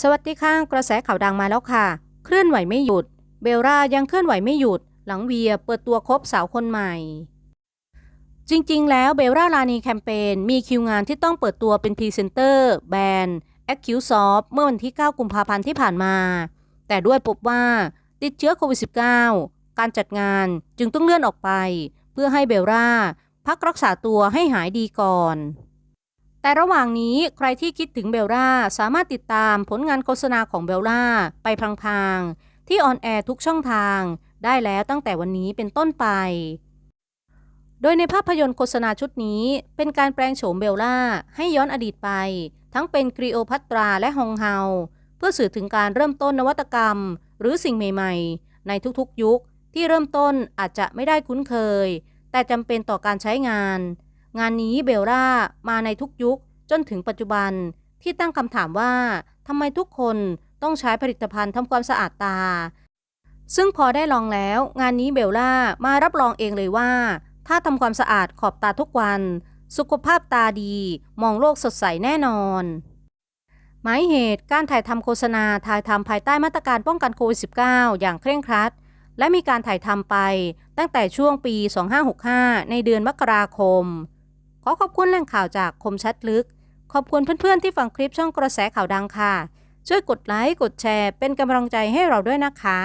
สวัสดีค่ะกระแสข่าวดังมาแล้วค่ะ เคลื่อนไหวไม่หยุด เบลล่ายังเคลื่อนไหวไม่หยุด หลังเวียเปิดตัวคบสาวคนใหม่ จริงๆ แล้วเบลล่าลานีแคมเปญมีคิวงานที่ต้องเปิดตัวเป็นพรีเซนเตอร์แบรนด์ a c c u s o f t เมื่อวันที่ 9 กุมภาพันธ์ที่ผ่านมา แต่ด้วยพบว่าติดเชื้อโควิด -19 การจัดงานจึงต้องเลื่อนออกไป เพื่อให้เบลล่าพักรักษาตัวให้หายดีก่อน แต่ระหว่างนี้ใครที่คิดถึงเบลล่าสามารถติดตามผลงานโฆษณาของเบลล่าไปพลางๆ ที่ออนแอร์ทุกช่องทาง ได้แล้วตั้งแต่วันนี้เป็นต้นไป โดยในภาพยนตร์โฆษณาชุดนี้เป็นการแปลงโฉมเบลล่าให้ย้อนอดีตไป ทั้งเป็นกรีโอพัตราและฮองเฮา เพื่อสื่อถึงการเริ่มต้นนวัตกรรม หรือสิ่งใหม่ๆ ในทุกๆยุคที่เริ่มต้นอาจจะไม่ได้คุ้นเคย แต่จำเป็นต่อการใช้งาน งานนี้เบลล่ามาในทุกยุคจนถึงปัจจุบันที่ตั้งคำถามว่าทำไมทุกคนต้องใช้ผลิตภัณฑ์ทำความสะอาดตา ซึ่งพอได้ลองแล้ว งานนี้เบลล่ามารับรองเองเลยว่า ถ้าทำความสะอาดขอบตาทุกวัน สุขภาพตาดี มองโลกสดใสแน่นอน หมายเหตุการถ่ายทำโฆษณาถ่ายทำภายใต้มาตรการป้องกันโควิด -19 อย่างเคร่งครัด และมีการถ่ายทำไปตั้งแต่ช่วงปี 2565 ในเดือนมกราคม ขอขอบคุณแหล่งข่าวจากคมชัดลึก ขอบคุณเพื่อนๆที่ฟังคลิปช่องกระแสข่าวดังค่ะ ช่วยกดไลค์ กดแชร์ เป็นกำลังใจให้เราด้วยนะคะ